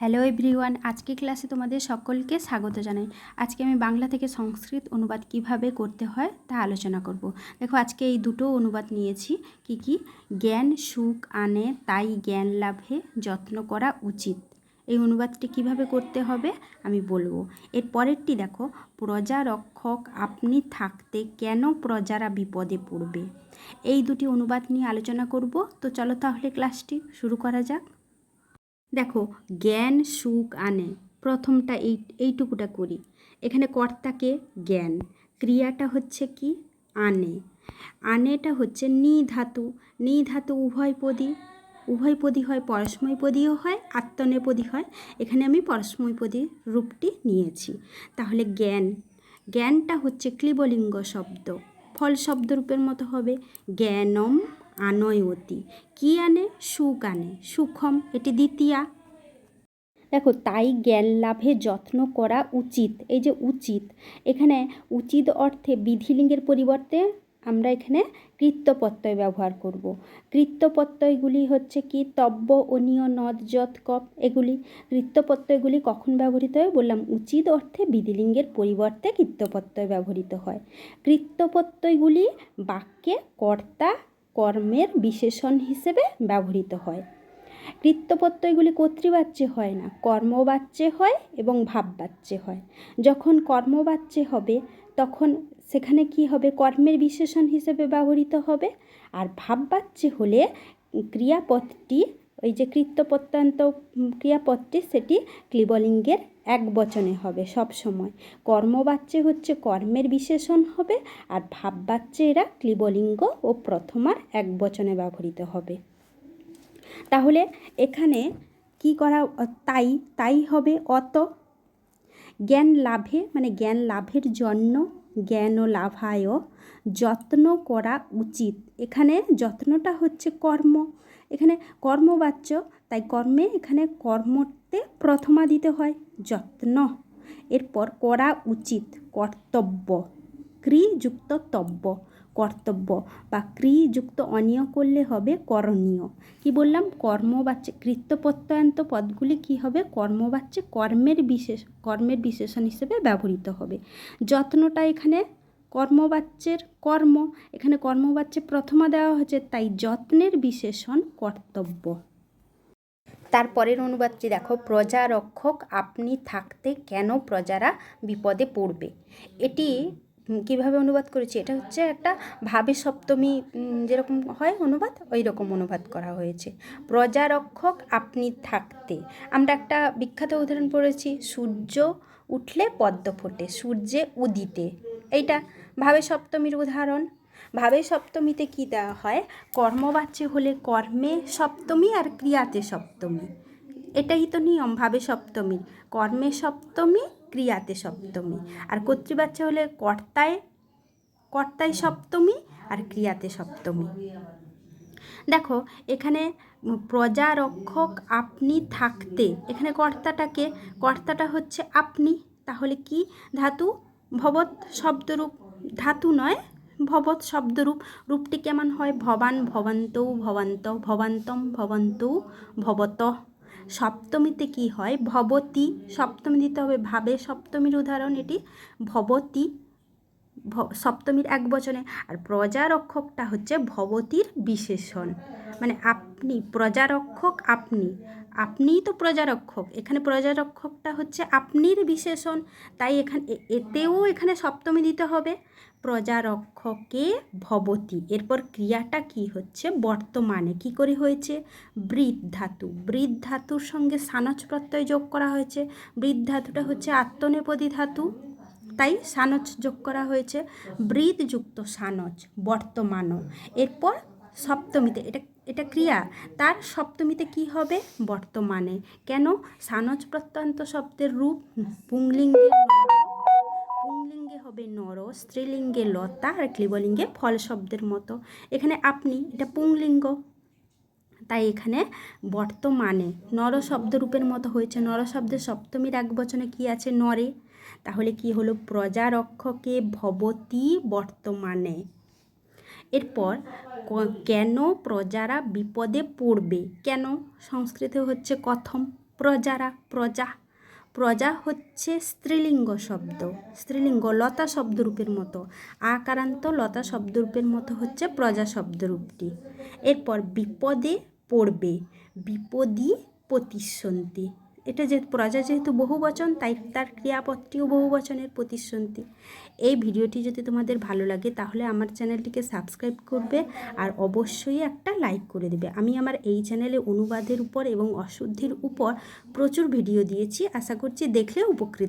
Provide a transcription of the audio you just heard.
Hello everyone আজকে ক্লাসে তোমাদের সকলকে স্বাগত জানাই। আজকে আমি বাংলা থেকে সংস্কৃত অনুবাদ কীভাবে করতে হয় তা আলোচনা করব। দেখো, আজকে এই দুটো অনুবাদ নিয়েছি। কি কি? জ্ঞান, সুখ, আনে, তাই জ্ঞান লাভে যত্ন করা উচিত। এই অনুবাদটি কীভাবে করতে হবে আমি বলব। এর পরেরটি দেখো, প্রজা রক্ষক আপনি থাকতে কেন প্রজারা বিপদে পড়বে? এই দুটি অনুবাদ নিয়ে আলোচনা করব। তো চলো তাহলে ক্লাসটি শুরু করা যাক। দেখো, জ্ঞান সুখ আনে। প্রথমটা এই, এইটুকুটা করি। এখানে কর্তাকে জ্ঞান, ক্রিয়াটা হচ্ছে কি? আনে। আনেটা হচ্ছে নি ধাতু নি ধাতু উভয়পদী উভয়পদী হয় পরস্ময়পদীও হয় আত্মনেপদী হয়। এখানে আমি পরস্ময়পদী রূপটি নিয়েছি। তাহলে জ্ঞান, জ্ঞানটা হচ্ছে ক্লিবলিঙ্গ শব্দ। ফল শব্দ রূপের মতো হবে। জ্ঞানম আনয়তি কি আনে? সুখ আনে। সুখম, এটি দ্বিতীয়া। দেখো, তাই জ্ঞান লাভে যত্ন করা উচিত। এই যে উচিত, এখানে উচিত অর্থে বিধিলিঙ্গের পরিবর্তে আমরা এখানে কৃত্যপত্যয় ব্যবহার করব। কৃত্যপত্যয়গুলি হচ্ছে কি? তব্য, অনীয়, নদ যত কপ, এগুলি। কৃত্যপত্যয়গুলি কখন ব্যবহৃত হয়? বললাম, উচিত অর্থে বিধিলিঙ্গের পরিবর্তে কৃত্যপত্যয় ব্যবহৃত হয়। কৃত্যপত্যয়গুলি বাক্যে কর্তা কর্মের বিশেষণ হিসেবে ব্যবহৃত হয়। কৃত্যপ্রত্যয়গুলি কর্তৃবাচ্যে হয় না, কর্মবাচ্যে হয় এবং ভাববাচ্যে হয়। যখন কর্মবাচ্যে হবে, তখন সেখানে কি হবে? কর্মের বিশেষণ হিসেবে ব্যবহৃত হবে। আর ভাববাচ্যে হলে ক্রিয়াপদটি ওই যে কৃত্য প্রত্যন্ত ক্রিয়াপদটি সেটি ক্লিবলিঙ্গের এক বচনে হবে সব সময়। কর্মবাচ্যে হচ্ছে কর্মের বিশেষণ হবে আর ভাববাচ্যে এরা ক্লিবলিঙ্গ ও প্রথমার এক বচনে ব্যবহৃত হবে। তাহলে এখানে কি করা তাই তাই হবে অত। জ্ঞান লাভে মানে জ্ঞান লাভের জন্য জ্ঞান ও লাভায় যত্ন করা উচিত। এখানে যত্নটা হচ্ছে কর্ম। এখানে কর্মবাচ্য, তাই কর্মে এখানে কর্মতে প্রথমা দিতে হয় যত্ন। এরপর করা উচিত কর্তব্য, ক্রিযুক্ত তব্য। কর্তব্য বা ক্রিযুক্ত অনিয় করলে হবে করণীয়। কি বললাম? কর্মবাচ্যে কৃত্যপ্রত্যয়ন্ত পদগুলি কি হবে? কর্মবাচ্যে কর্মের বিশেষ, কর্মের বিশেষণ হিসেবে ব্যবহৃত হবে। যত্নটা এখানে কর্মবাচ্যের কর্ম। এখানে কর্মবাচ্যে প্রথমা দেওয়া হয়েছে, তাই যত্নের বিশেষণ কর্তব্য। তারপরের অনুবাদটি দেখো প্রজারক্ষক আপনি থাকতে কেন প্রজারা বিপদে পড়বে? এটি কীভাবে অনুবাদ করেছি? এটা হচ্ছে একটা ভাবে সপ্তমী যেরকম হয় অনুবাদ ওই রকম অনুবাদ করা হয়েছে। প্রজারক্ষক আপনি থাকতে। আমরা একটা বিখ্যাত উদাহরণ পড়েছি, সূর্য উঠলে পদ্ম ফোটে, সূর্যে উদিতে। এইটা, ভাবে সপ্তমীর উদাহরণ। ভাবে সপ্তমীতে কী দেওয়া হয়? কর্মবাচ্যে হলে কর্মে সপ্তমী আর ক্রিয়াতে সপ্তমী। এটাই তো নিয়ম, ভাবে সপ্তমী। কর্মে সপ্তমী, ক্রিয়াতে সপ্তমী। আর কর্তৃবাচ্য হলে কর্তায় কর্তায় সপ্তমী আর ক্রিয়াতে সপ্তমী। দেখো, এখানে প্রজা রক্ষক আপনি থাকতে, এখানে কর্তাটাকে, কর্তাটা হচ্ছে আপনি। তাহলে কি? ধাতু ভবৎ শব্দরূপ ধাতু নয়, ভবৎ শব্দরূপ রূপটি কেমন হয়? ভবান, ভবন্তৌ, ভবন্ত, ভবান্তম, ভবন্তৌ, ভবত। সপ্তমীতে কি হয়? ভবতী। সপ্তমী দিতে হবে ভাবে। সপ্তমীর উদাহরণ এটি। ভবতী সপ্তমীর এক বচনে। আর প্রজারক্ষকটা হচ্ছে ভবতীর বিশেষণ। মানে আপনি, প্রজারক্ষক আপনি। আপনিই তো প্রজারক্ষক। এখানে প্রজারক্ষকটা হচ্ছে আপনির বিশেষণ। তাই এখানে এতেও এখানে সপ্তমী দিতে হবে। প্রজারক্ষকে ভবতী। এরপর ক্রিয়াটা কি হচ্ছে? বর্তমানে কি করে হয়েছে? বৃদ্ধ ধাতু। বৃদ্ধ ধাতুর সঙ্গে সানচ প্রত্যয় যোগ করা হয়েছে। বৃদ্ধ ধাতুটা হচ্ছে আত্মনেপদী ধাতু। তাই সানচ যোগ করা হয়েছে। বৃদ্ধযুক্ত সানচ বর্তমানও। এরপর সপ্তমীতে, এটা এটা ক্রিয়া। তার সপ্তমীতে কি হবে? বর্তমানে। কেন? সানচ প্রত্যন্ত শব্দের রূপ, পুংলিঙ্গে পুংলিঙ্গে হবে নর, স্ত্রীলিঙ্গে লতা আর ক্লিবলিঙ্গে ফল শব্দের মতো। এখানে আপনি, এটা পুংলিঙ্গ। তাই এখানে বর্তমানে নর শব্দ রূপের মতো হয়েছে। নর শব্দের সপ্তমীর এক বচনে কি আছে? নরে। তাহলে কি হলো? প্রজারক্ষকে ভবতি বর্তমানে। এরপর কেন প্রজারা বিপদে পড়বে? কেন? সংস্কৃতে হচ্ছে কথম, প্রজারা, প্রজা। প্রজা হচ্ছে স্ত্রীলিঙ্গ শব্দ। স্ত্রীলিঙ্গ লতা শব্দরূপের মতো। আকারান্ত লতা শব্দরূপের মতো হচ্ছে প্রজা শব্দরূপটি। এরপর, বিপদে পড়বে। বিপদী প্রতিসন্ধি। এটা যেহেতু প্রজা যেহেতু বহু বচন তাই তার ক্রিয়াপদটিও বহু বচনের প্রতিসন্ধি। এই ভিডিওটি যদি তোমাদের ভালো লাগে, তাহলে আমার চ্যানেলটিকে সাবস্ক্রাইব করবে আর অবশ্যই একটা লাইক করে দেবে। আমি আমার এই চ্যানেলে অনুবাদের উপর এবং অশুদ্ধির উপর প্রচুর ভিডিও দিয়েছি। আশা করছি দেখলে উপকৃত